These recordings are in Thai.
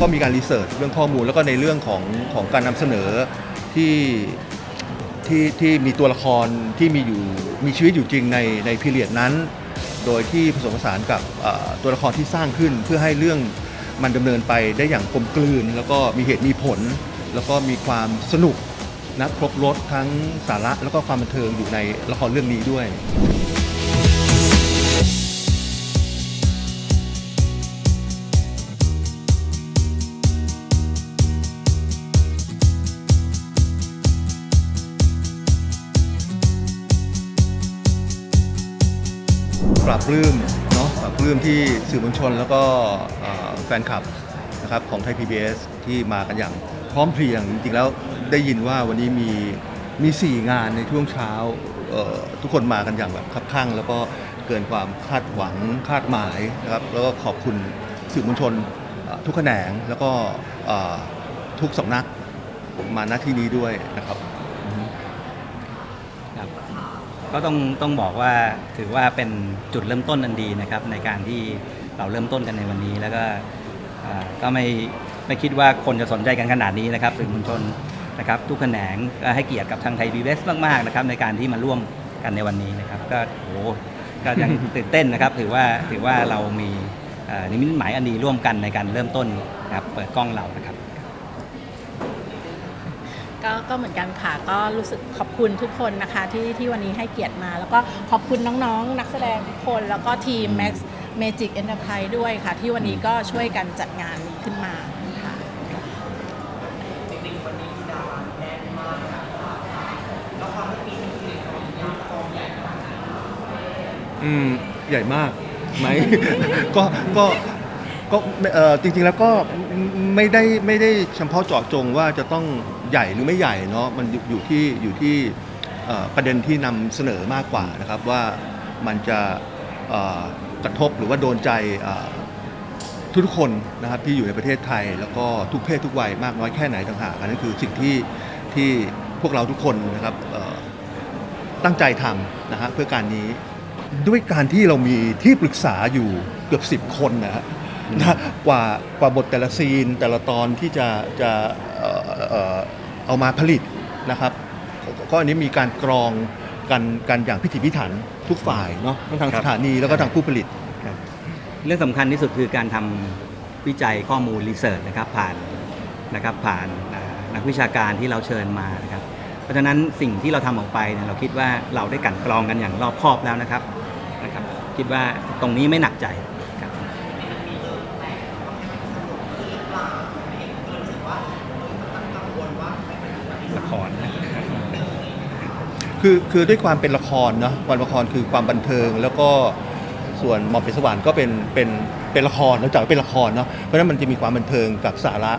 ก็มีการรีเสิร์ชเรื่องข้อมูลแล้วก็ในเรื่องของของการนำเสนอที่ที่ที่มีตัวละครที่มีอยู่มีชีวิตอยู่จริงในในพีเรียดนั้น โดยที่ผสมผสานกับเอ่อตัวละครที่สร้างขึ้นเพื่อให้เรื่องมันดำเนินไปได้อย่างกลมกลืน แล้วก็มีเหตุมีผล แล้วก็มีความสนุกนะครบรถทั้งสาระแล้วก็ความบันเทิงอยู่ในละครเรื่องนี้ด้วย ปรับปลื้มเนาะปรับปลื้มที่สื่อมวลชนแล้วก็แฟนคลับนะครับของไทย PBS ที่มากันอย่างพร้อมเพรียง จริงๆแล้วได้ยินว่าวันนี้มีมีสี่งานในช่วงเช้าทุกคนมากันอย่างแบบคับข้างแล้วก็เกินความคาดหวังคาดหมายนะครับแล้วก็ขอบคุณสื่อมวลชนทุกแขนงแล้วก็ทุกสำนักมาณที่นี้ด้วยนะครับ ก็ต้องต้องบอกว่าถือว่าเป็นจุดเริ่มต้นอันดีนะครับ ในการที่เราเริ่มต้นกันในวันนี้ แล้วก็อ่าก็ไม่ไม่คิดว่าคนจะสนใจกันขนาดนี้นะครับสื่อมวลชนนะครับ ทุกแขนงก็ให้เกียรติกับทางไทยพีบีมากๆนะครับในการที่มาร่วมกันในวันนี้นะครับ ก็โอ้โหก็ยัง ตื่นเต้นนะครับ ถือว่าถือว่าเรามีเอ่อนิมิตหมายอันดีร่วมกันในการเริ่มต้นนะครับเปิดกล้องเรานะครับ ก็ก็เหมือนกันค่ะ ก็รู้สึกขอบคุณทุกคนนะคะที่ที่วันนี้ให้เกียรติมา แล้วก็ขอบคุณน้องๆ นักแสดงทุกคน แล้วก็ทีม Max Magic Enterprise ด้วยค่ะ ที่วันนี้ก็ช่วยกันจัดงานนี้ขึ้นมาค่ะอืมใหญ่มากไหม ก็ก็ก็เอ่อจริงๆแล้วก็ไม่ได้ไม่ได้เฉพาะเจาะจงว่าจะต้อง ใหญ่หรือไม่ใหญ่เนาะมันอยู่ที่อยู่ที่ประเด็นที่นำเสนอมากกว่านะครับว่ามันจะกระทบหรือว่าโดนใจทุกคนนะครับที่อยู่ในประเทศไทย แล้วก็ทุกเพศทุกวัยมากน้อยแค่ไหนต่างหากอันนั้นคือสิ่งที่ที่พวกเราทุกคนนะครับตั้งใจทำนะฮะเพื่อการนี้ด้วยการที่เรามีที่ปรึกษาอยู่เกือบ 10 คนนะฮะนะกว่ากว่าบทแต่ละซีนแต่ละตอนที่จะจะ เอามาผลิตนะครับ ก็อันนี้มีการกรองกันกันอย่างพิถีพิถันทุกฝ่ายเนาะทั้งทางสถานีแล้วก็ทางผู้ผลิต เรื่องสำคัญที่สุดคือการทำวิจัยข้อมูลรีเสิร์ชนะครับผ่านนะครับผ่านอ่านักวิชาการที่เราเชิญมานะครับ เพราะฉะนั้นสิ่งที่เราทำออกไปเนี่ยเราคิดว่าเราได้กลันกรองกันอย่างรอบคอบแล้วนะครับนะครับ คิดว่าตรงนี้ไม่หนักใจครับละครนะ คือคือด้วยความเป็นละครเนาะวันละครคือความบันเทิง แล้วก็ส่วนหมอมเป็นสวรรค์ก็เป็นเป็นเป็นละครนอกจากเป็นละครเนาะเพราะฉะนั้นมันจะมีความบันเทิงกับสาระ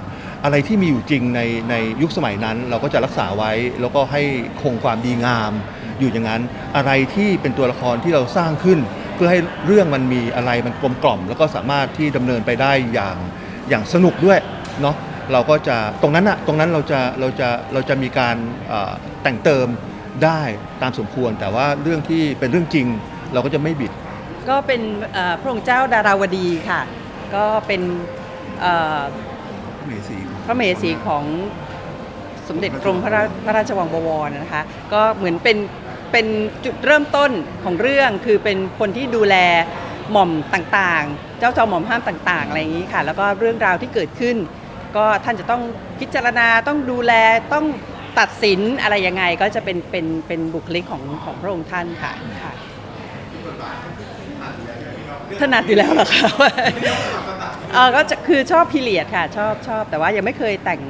อะไรที่มีอยู่จริงในในยุคสมัยนั้น เราก็จะรักษาไว้แล้วก็ให้คงความดีงาม อยู่อย่างนั้น อะไรที่เป็นตัวละครที่เราสร้างขึ้น เพื่อให้เรื่องมันมีอะไรมันกลมกล่อม แล้วก็สามารถที่ดำเนินไปได้อย่างอย่างสนุกด้วยเนาะเราก็จะตรงนั้นอะตรงนั้นเราจะเราจะเราจะมีการเอ่อแต่งเติม ได้ตามสมควร แต่ว่าเรื่องที่เป็นเรื่องจริงเราก็จะไม่บิด ก็เป็นเอ่อพระองค์เจ้าดาราวดีค่ะ ก็เป็นเอ่อเมสีพระมเหสีของสมเด็จกรมพระราพระราชวังบวรนะคะ ก็เหมือนเป็นเป็นจุดเริ่มต้นของเรื่องคือเป็นคนที่ดูแลหม่อมต่างๆ เจ้าจอมหม่อมห้ามต่างๆอะไรอย่างนี้ค่ะ แล้วก็เรื่องราวที่เกิดขึ้น ก็ท่านจะต้องพิจารณาต้องดูแลต้อง ตัดสินอะไรยังไงก็จะเป็นเป็นเป็นบุคลิกของของพระองค์ท่านค่ะค่ะถนัดอยู่แล้วเหรอคะเออก็จะคือชอบพีเรียดค่ะชอบชอบ แต่ว่ายังไม่เคยแต่ง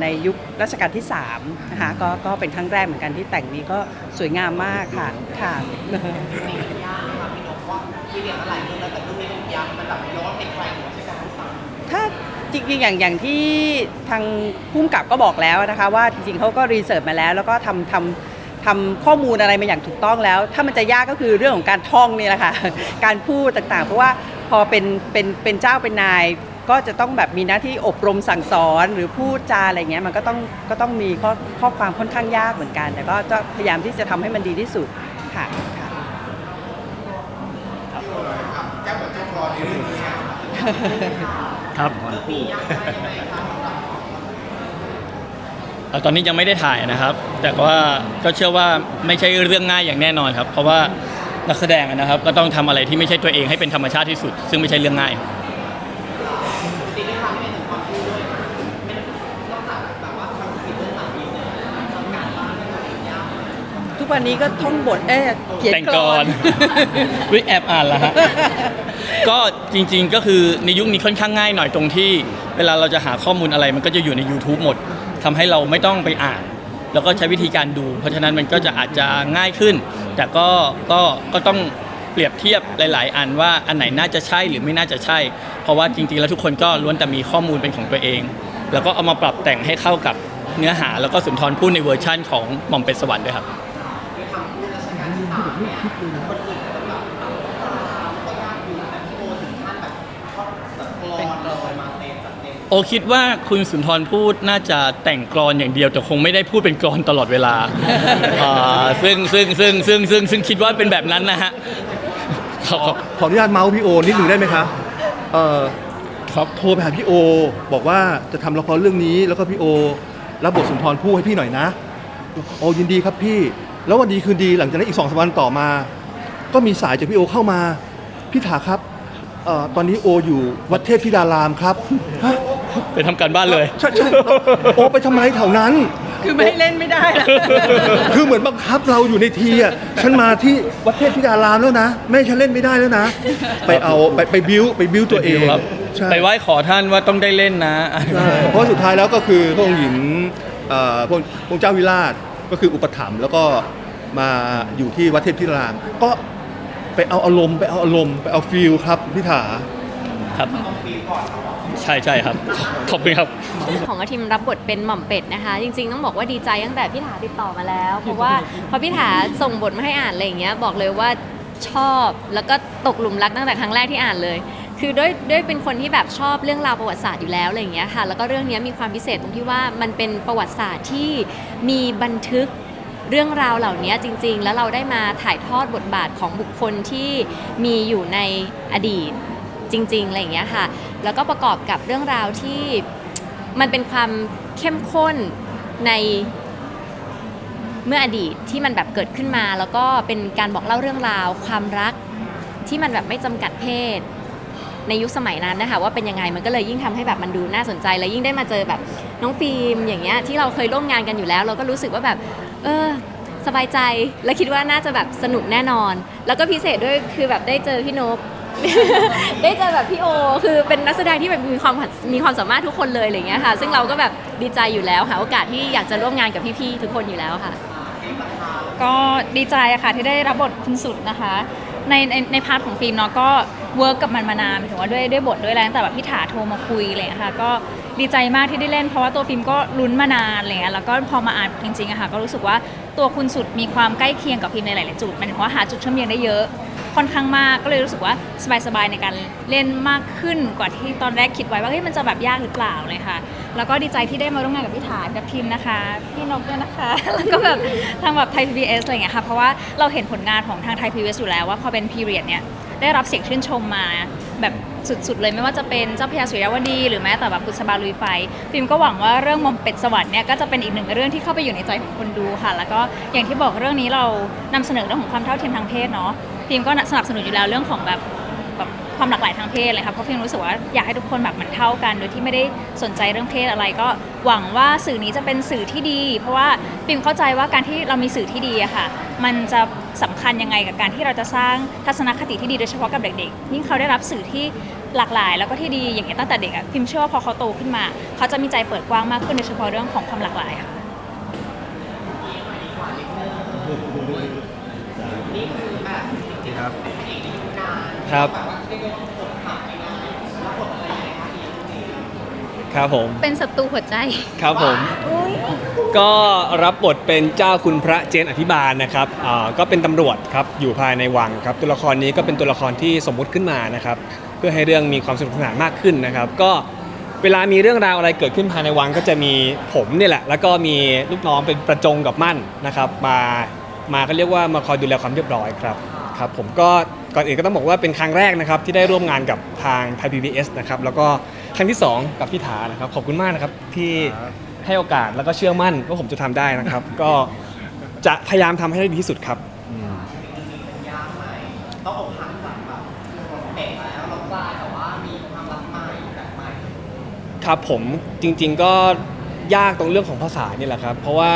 ในยุครัชกาลที่3นะคะก็ก็เป็นครั้งแรกเหมือนกันที่แต่งนี้ก็สวยงามมากค่ะค่ะถ้าจ ริงๆอย่างอย่างที่ทางพุ่มกับก็บอกแล้วนะคะ ว่าจริงๆเขาก็รีเสิร์ชมาแล้ว แล้วก็ทำทำทำข้อมูลอะไรมาอย่างถูกต้องแล้ว ถ้ามันจะยากก็คือเรื่องของการท่องนี่แหละค่ะ การพูดต่างๆ เพราะว่าพอเป็นเป็นเป็นเจ้าเป็นนาย ก็จะต้องแบบมีหน้าที่อบรมสั่งสอนหรือพูดจาอะไรเงี้ยมันก็ต้องก็ต้องมีข้อข้อความค่อนข้างยากเหมือนกัน แต่ก็จะพยายามที่จะทำให้มันดีที่สุดค่ะค่ะครับสุนทรภู่เอ่ อตอนนี้ยังไม่ได้ถ่ายนะครับ แต่ว่าก็เชื่อว่าไม่ใช่เรื่องง่ายอย่างแน่นอนครับ เพราะว่านักแสดงอะนะครับ ก็ต้องทำอะไรที่ไม่ใช่ตัวเองให้เป็นธรรมชาติที่สุด ซึ่งไม่ใช่เรื่องง่ายทุกวันนี้ก็ท่องบทเอ้ยเขียนแต่งกกลลออนนวิแอบอ่านแล้วฮะ ก็จริงๆก็คือในยุคนี้ค่อนข้างง่ายหน่อยตรงที่ เวลาเราจะหาข้อมูลอะไรมันก็จะอยู่ใน YouTube หมดทำให้เราไม่ต้องไปอ่าน แล้วก็ใช้วิธีการดู เพราะฉะนั้นมันก็จะอาจจะง่ายขึ้น แต่ก็ก็ก็ต้องเปรียบเทียบหลาย ๆ อันว่าอันไหนน่าจะใช่หรือไม่น่าจะใช่ เพราะว่าจริงๆ แล้วทุกคนก็ล้วนแต่มีข้อมูลเป็นของตัวเอง แล้วก็เอามาปรับแต่งให้เข้ากับเนื้อหาแล้วก็สุนทรพูดในเวอร์ชั่นของหม่อมเป็ดสวรรค์ด้วยครับ โอคิดว่าคุณสุนทรพูดน่าจะแต่งกรอนอย่างเดียว แต่คงไม่ได้พูดเป็นกรอนตลอดเวลาอ่าซึ่งซึ่งซึ่งซึ่งซึ่งซึ่งคิดว่าเป็นแบบนั้นนะฮะครับครับ ขออนุญาตเมาส์พี่โอนิดหนึ่งได้ไหมคะเอ่อครับ โทรไปหาพี่โอ บอกว่าจะทำละครเรื่องนี้แล้วก็พี่โอรับบทสุนทรภู่ให้พี่หน่อยนะ โอยินดีครับพี่ แล้ววันดีคืนดีหลังจากนั้นอีกสองสามวันต่อมา ก็มีสายจากพี่โอเข้ามา พี่ถาครับเอ่อตอนนี้โออยู่วัดเทพธิดารามครับฮะ ไปทำการบ้านเลย ใช่ใช่โอไปทำไมแถวนั้น คือไม่ให้เล่นไม่ได้ละ คือเหมือนบังคับเราอยู่ในทีอะ ฉันมาที่วัดเทพธิดารามแล้วนะ แม่ฉันเล่นไม่ได้แล้วนะ ไปเอาไปไปบิ้วไปบิ้วตัวเองครับ ใช่ ไปไหว้ขอท่านว่าต้องได้เล่นนะ ใช่เพราะสุดท้ายแล้วก็คือพระองค์หญิงเอ่อพระองค์พระองค์เจ้าวิราชก็คืออุปถัมภ์แล้วก็มาอยู่ที่วัดเทพธิดาราม ก็ไปเอาอารมณ์ไปเอาอารมณ์ไปเอาฟีลครับพี่ถา ครับใช่ใช่ครับ ขอบคุณครับ ของอาทิมรับบทเป็นหม่อมเป็ดนะคะ จริงๆ ต้องบอกว่าดีใจตั้งแต่พี่ถาติดต่อมาแล้ว เพราะว่าพอพี่ถาส่งบทมาให้อ่านอะไรอย่างเงี้ยบอกเลยว่าชอบแล้วก็ตกหลุมรักตั้งแต่ครั้งแรกที่อ่านเลย คือด้วยด้วยเป็นคนที่แบบชอบเรื่องราวประวัติศาสตร์อยู่แล้วอะไรอย่างเงี้ยค่ะ แล้วก็เรื่องนี้มีความพิเศษตรงที่ว่ามันเป็นประวัติศาสตร์ที่มีบันทึกเรื่องราวเหล่านี้จริง ๆ แล้วเราได้มาถ่ายทอดบทบาทของบุคคลที่มีอยู่ในอดีต จริงๆอะไรอย่างเงี้ยค่ะ แล้วก็ประกอบกับเรื่องราวที่มันเป็นความเข้มข้นในเมื่ออดีตที่มันแบบเกิดขึ้นมา แล้วก็เป็นการบอกเล่าเรื่องราว ความรักที่มันแบบไม่จำกัดเพศ ในยุคสมัยนั้นนะคะว่าเป็นยังไงมันก็เลยยิ่งทำให้แบบมันดูน่าสนใจ แล้วยิ่งได้มาเจอแบบน้องฟิล์มอย่างเงี้ยที่เราเคยร่วมงานกันอยู่แล้ว เราก็รู้สึกว่าแบบ เออสบายใจและคิดว่าน่าจะแบบสนุกแน่นอน แล้วก็พิเศษด้วยคือแบบได้เจอพี่นพ ได้เจอแบบพี่โอ คือเป็นนักแสดงที่แบบมีความมีความสามารถทุกคนเลยอะไรเงี้ยค่ะ ซึ่งเราก็แบบดีใจอยู่แล้วหาโอกาสที่อยากจะร่วมงานกับพี่ๆทุกคนอยู่แล้วค่ะ ก็ดีใจค่ะที่ได้รับบทคุณสุดนะคะ ในในในพาร์ทของฟิล์มเนาะก็เวิร์กกับมันมานานถึงว่าด้วยด้วยบทด้วยอะไรตั้งแต่แบบพี่ถาโทรมาคุยอะไรอย่างเลยค่ะก็ดีใจมากที่ได้เล่นเพราะว่าตัวฟิล์มก็ลุ้นมานานอะไรเงี้ยแล้วก็พอมาอ่านจริงๆอะค่ะก็รู้สึกว่าตัวคุณสุดมีความใกล้เคียงกับฟิล์มในหลายๆจุดมันถึงว่าหาจุดเชื่อมโยงได้เยอะ ค่อนข้างมากก็เลยรู้สึกว่าสบายๆในการเล่นมากขึ้นกว่าที่ตอนแรกคิดไว้ว่าเฮ้ยมันจะแบบยากหรือเปล่าเลยค่ะ แล้วก็ดีใจที่ได้มาร่วมงานกับพี่ถากับทีมนะคะ พี่นกด้วยนะคะแล้วก็แบบทางแบบไทย PBS อะไรอย่างเงี้ยค่ะเพราะว่าเราเห็นผลงานของทางไทย PBS อยู่แล้วว่าพอเป็น period เนี่ยได้รับเสียงชื่นชมมาแบบสุดๆเลยไม่ว่าจะเป็นเจ้าพระยาสุริยวดี หรือแม้แต่แบบบุษบาลุยไฟ ฟิล์มก็หวังว่าเรื่องมอมเป็ดสวรรค์เนี่ยก็จะเป็นอีกหนึ่งเรื่องที่เข้าไปอยู่ในใจของคนดูค่ะ แล้วก็อย่างที่บอกเรื่องนี้เรานำเสนอเรื่องของความเท่าเทียมทางเพศเนาะ ฟิล์มก็สนับสนุนอยู่แล้วเรื่องของแบบแบบความหลากหลายทางเพศเลยค่ะเพราะฟิล์มรู้สึกว่าอยากให้ทุกคนแบบมันเท่ากัน โดยที่ไม่ได้สนใจเรื่องเพศอะไร ก็หวังว่าสื่อนี้จะเป็นสื่อที่ดี เพราะว่าฟิล์มเข้าใจว่าการที่เรามีสื่อที่ดีอะค่ะ มันจะสำคัญยังไงกับการที่เราจะสร้างทัศนคติที่ดีโดยเฉพาะกับเด็กๆยิ่งเขาได้รับสื่อที่หลากหลายแล้วก็ที่ดีอย่างเงี้ยตั้งแต่เด็กอะฟิมเชื่อว่าพอเขาโตขึ้นมา เขาจะมีใจเปิดกว้างมากขึ้นโดยเฉพาะเรื่องของความหลากหลายค่ะ ครับ ครับผมเป็นศัตรูหัวใจ ครับผม ก็รับบทเป็นเจ้าคุณพระเจนอภิบาลนะครับอ่าก็เป็นตำรวจครับอยู่ภายในวังครับ ตัวละครนี้ก็เป็นตัวละครที่สมมุติขึ้นมานะครับ เพื่อให้เรื่องมีความสนุกสนานมากขึ้นนะครับ ก็เวลามีเรื่องราวอะไรเกิดขึ้นภายในวังก็จะมีผมเนี่ยแหละ แล้วก็มีลูกน้องเป็นประจงกับมั่นนะครับ มามาก็เรียกว่ามาคอยดูแลความเรียบร้อยครับ ครับผมก็ก่อนอื่นก็ต้องบอกว่าเป็นครั้งแรกนะครับที่ได้ร่วมงานกับทางไทยพีบีนะครับแล้วก็ครั้งที่สองกับพี่ถานะครับขอบคุณมากนะครับที่ให้โอกาสแล้วก็เชื่อมั่นว่าผมจะทำได้นะครับ ก็จะพยายามทำให้ได้ดีที่สุดครับครับผมจริงๆก็ยากตรงเรื่องของภาษานี่แหละครับ เพราะว่า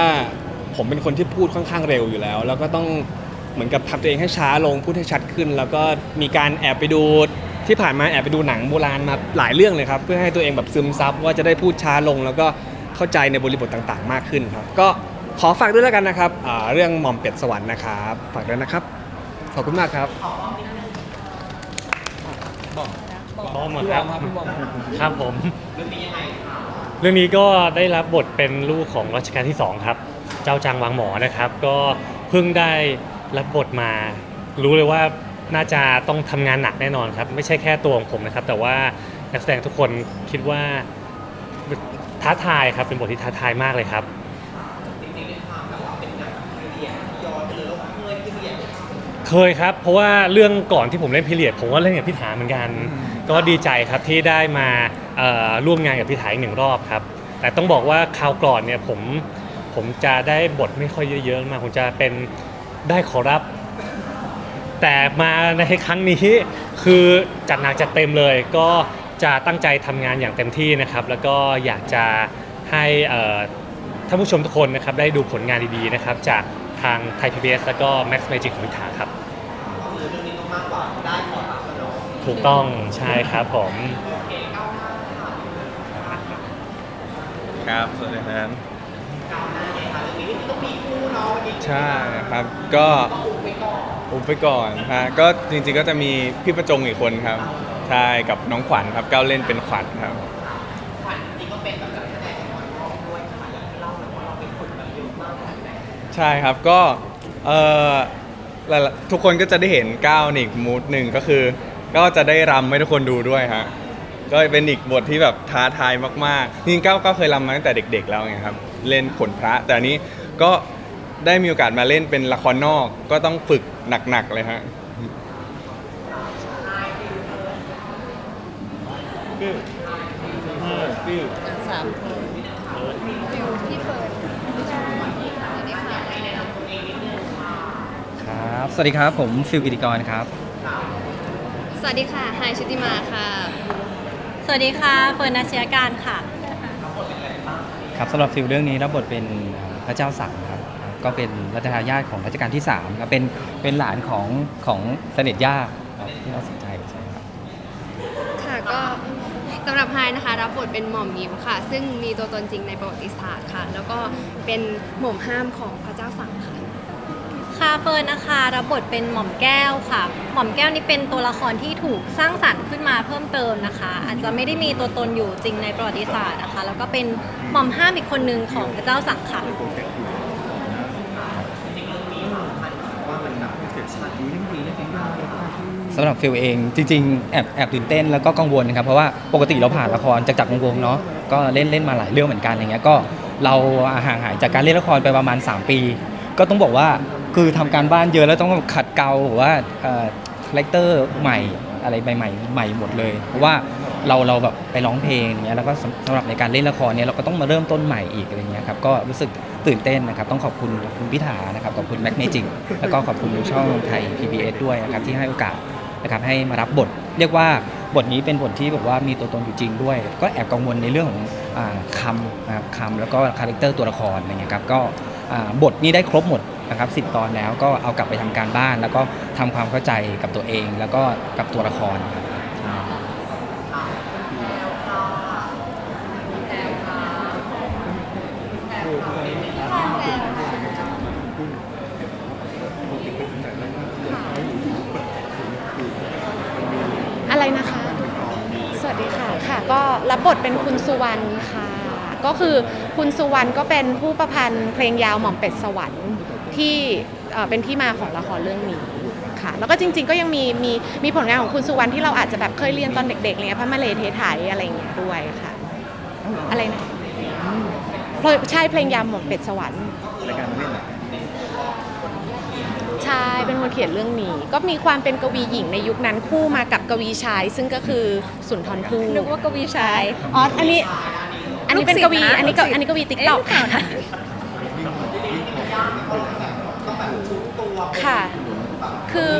ผมเป็นคนที่พูดค่อนข้างเร็วอยู่แล้ว แล้วก็ต้อง เหมือนกับทำตัวเองให้ช้าลงพูดให้ชัดขึ้น แล้วก็มีการแอบไปดูที่ผ่านมาแอบไปดูหนังโบราณมาหลายเรื่องเลยครับ เพื่อให้ตัวเองแบบซึมซับว่าจะได้พูดช้าลง แล้วก็เข้าใจในบริบทต่างๆ มากขึ้นครับ ก็ขอฝากด้วยแล้วกันนะครับอ่าเรื่องหม่อมเป็ดสวรรค์นะครับฝากด้วยนะครับขอบคุณมากครับ บอมเหรอครับครับผม เรื่องนี้ก็ได้รับบทเป็นลูกของรัชกาลที่ 2 ครับ เจ้าจางวางหมอนะครับ ก็เพิ่งได้ รับบทมา รู้เลยว่าน่าจะต้องทำงานหนักแน่นอนครับ ไม่ใช่แค่ตัวของผมนะครับ แต่ว่านักแสดงทุกคนคิดว่าท้าทายครับเป็นบทที่ท้าทายมากเลยครับเคยครับ เพราะว่าเรื่องก่อนที่ผมเล่นพิเรียดผมก็เล่นกับพี่ถาเหมือนกัน ก็ดีใจครับที่ได้มาเอ่อร่วมงานกับพี่ถาอีกหนึ่งรอบครับ แต่ต้องบอกว่าคราวก่อนเนี่ยผมผมจะได้บทไม่ค่อยเยอะๆมากผมจะเป็น ได้ขอรับ แต่มาในครั้งนี้คือจัดหนักจัดเต็มเลย ก็จะตั้งใจทำงานอย่างเต็มที่นะครับ แล้วก็อยากจะให้เอ่อท่านผู้ชมทุกคนนะครับได้ดูผลงานดีๆนะครับ จากทางไทย PBS แล้วก็ Max Magic ของพิธาครับถูกต้องใช่ครับผม ครับสวัสดีครับ ใช่ครับก็อุบไปก่อนฮะก็จริงๆก็จะมีพี่ประจงอีกคนครับใช่กับน้องขวัญครับก้าวเล่นเป็นขวัญครับใช่ครับก็เอ่อหลายๆทุกคนก็จะได้เห็นก้าวในอีกมูดหนึ่งก็คือ ก็จะได้รำให้ทุกคนดูด้วยฮะก็เป็นอีกบทที่แบบท้าทายมากๆจริงๆก้าวก็เคยรำมาตั้งแต่เด็ก ๆ แล้วไงครับเล่นขนพระ แต่อันนี้ก็ ได้มีโอกาสมาเล่นเป็นละครนอกก็ต้องฝึกหนักๆเลยฮะครับ สวัสดีครับ ผมฟิลกิติกรครับ สวัสดีค่ะไฮชุติมาค่ะ สวัสดีค่ะเฟิร์นนัชยาการค่ะ ครับสำหรับฟิลเรื่องนี้รับบทเป็นพระเจ้าสังครับ ก็เป็นรัชทายาทของรัชกาลที่3ครับเป็นเป็นหลานของของเสด็จย่าครับที่เราสนใจใช่ครับ ค่ะก็สำหรับไฮนะคะ รับบทเป็นหม่อมยิ้มค่ะ ซึ่งมีตัวตนจริงในประวัติศาสตร์ค่ะ แล้วก็เป็นหม่อมห้ามของพระเจ้าสังค่ะ ค่ะเฟิร์นนะคะรับบทเป็นหม่อมแก้วค่ะ หม่อมแก้วนี่เป็นตัวละครที่ถูกสร้างสรรค์ขึ้นมาเพิ่มเติมนะคะ อาจจะไม่ได้มีตัวตนอยู่จริงในประวัติศาสตร์นะคะ แล้วก็เป็นหม่อมห้ามอีกคนหนึ่งของพระเจ้าสังขาร สำหรับฟิลเองจริงๆแอบแอบตื่นเต้นแล้วก็กังวลนะครับเพราะว่าปกติเราผ่านละครจากจากวงๆเนาะก็เล่นเล่นมาหลายเรื่องเหมือนกันอย่างเงี้ยก็เราห่างหายจากการเล่นละครไปประมาณ 3 ปี ก็ต้องบอกว่าคือทำการบ้านเยอะแล้วต้องขัดเกลาหรือว่าคาแรคเตอร์ใหม่อะไรใหม่ๆใหม่หมดเลยเพราะว่าเราเราแบบไปร้องเพลงอย่างเงี้ยแล้วก็สำหรับในการเล่นละครเนี่ยเราก็ต้องมาเริ่มต้นใหม่อีกอะไรเงี้ยครับก็รู้สึกตื่นเต้นนะครับ ต้องขอบคุณคุณพิธานะครับขอบคุณแม็กเมจิกแล้วก็ขอบคุณช่องไทย PBS ด้วยนะครับที่ให้โอกาส นะครับให้มารับบท เรียกว่าบทนี้เป็นบทที่แบบว่ามีตัวตนอยู่จริงด้วย ก็แอบกังวลในเรื่องของอคำนะครับคำแล้วก็คาแรคเตอร์ตัวละครอะไรเงี้ยครับก็บทนี้ได้ครบหมดนะครับสิตอนแล้วก็เอากลับไปทำการบ้าน แล้วก็ทำความเข้าใจกับตัวเอง แล้วก็กับตัวละครครับ อะไรนะคะ สวัสดี ค่ะ ก็รับบทเป็นคุณสุวรรณค่ะ ก็คือคุณสุวรรณก็เป็นผู้ประพันธ์เพลงยาวหม่อมเป็ดสวรรค์ที่เอ่อเป็นที่มาของละครเรื่องนี้ค่ะ แล้วก็จริง ๆ ก็ยังมีมีมีผลงานของคุณสุวรรณที่เราอาจจะแบบเคยเรียนตอนเด็กๆอะไรเงี้ยพระมาเลเทไทยอะไรอย่างเงี้ยด้วยค่ะ อะไรนะเพลงใช่เพลงยาวหม่อมเป็ดสวรรค์ รายการเล่นเหรอ ใช่ช่เป็นคนเขียนเรื่องนี้ ก็มีความเป็นกวีหญิงในยุคนั้นคู่มากับกวีชาย ซึ่งก็คือสุนทรภู่นึกว่ากวีชายอ๋ออันนี้ อันนี้เป็นกวีลูกศิษย์นะอันนี้ก็ลูกศิษย์อันนี้กวีติ๊กเอ๊ะต็อกหรือเปล่านะค่ะ คือ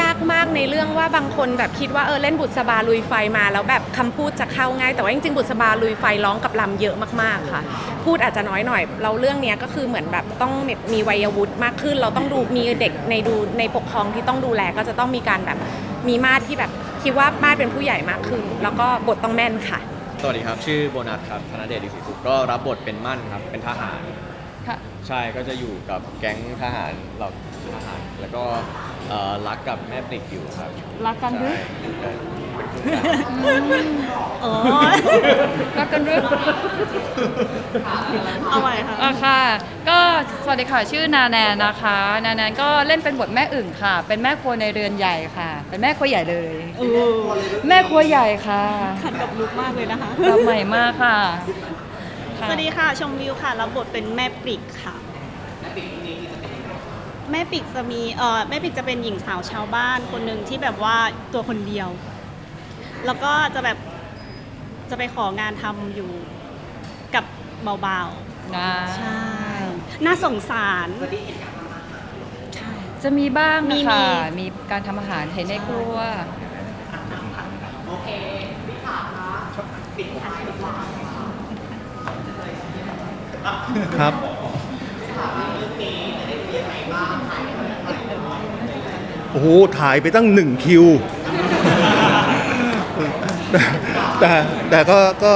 ยากมากในเรื่องว่าบางคนแบบคิดว่าเออเล่นบุษบาลุยไฟมาแล้วแบบคำพูดจะเข้าง่าย แต่ว่าจริงๆบุษบาลุยไฟร้องกับลำเยอะมากๆค่ะ พูดอาจจะน้อยหน่อย เราเรื่องเนี้ยก็คือเหมือนแบบต้องมีวัยวุฒิมากขึ้น เราต้องดูมีเด็กในดูในปกครองที่ต้องดูแลก็จะต้องมีการแบบมีมาตรที่แบบคิดว่ามาตรเป็นผู้ใหญ่มากขึ้น แล้วก็บทต้องแม่นค่ะ สวัสดีครับ ชื่อโบนัสครับธนเดชดิศรีสุขก็รับบทเป็นมั่นครับเป็นทหารค่ะใช่ก็จะอยู่กับแก๊งทหารเหล่าทหารแล้วก็ เอ่อรักกับแม่ปลิกอยู่ครับรักกันหรือ ใช่เป็นคู่กันอ๋อรักกันหรือเอาใหม่ค่ะ อะค่ะ ก็สวัสดีค่ะชื่อนาแนนนะคะ นาแนนก็เล่นเป็นบทแม่อึ่งค่ะ เป็นแม่ครัวในเรือนใหญ่ค่ะ เป็นแม่ครัวใหญ่เลยแม่ครัวใหญ่ค่ะขัดกับลุกมากเลยนะคะทำใหม่มากค่ะค่ะ สวัสดีค่ะ ชมวิวค่ะ รับบทเป็นแม่ปริกค่ะ แม่ปริกจะมีเอ่อแม่ปริกจะเป็นหญิงสาวชาวบ้านคนหนึ่งที่แบบว่าตัวคนเดียว แล้วก็จะแบบจะไปของานทำอยู่กับเบานะๆใช่ น่าสงสารจะมีบ้างมีนะคะมีมีการทำอาหารเห็นในครัว ครับ โอ้โหถ่ายไปตั้งหนึ่งคิว แต่แต่ก็ก็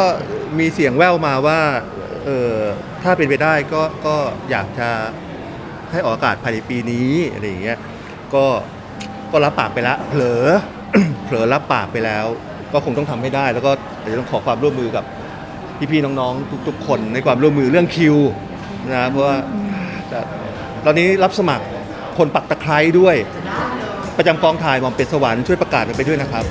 มีเสียงแว่วมาว่าเออถ้าเป็นไปได้ก็ก็อยากจะให้ออกอากาศภายในปีนี้อะไรอย่างเงี้ยก็ก็รับปากไปล้วเผลอเผลอรับปากไปแล้ว ก็คงต้องทำให้ได้ แล้วก็เดี๋ยวต้องขอความร่วมมือกับพี่ๆน้องๆทุก ๆ คนในความร่วมมือเรื่องคิวนะเพราะว่าตอนนี้รับสมัครคนปักตะไคร้ด้วย ประจำกองถ่ายหมอมเป็ดสวรรค์ช่วยประกาศมันไปด้วยนะครับ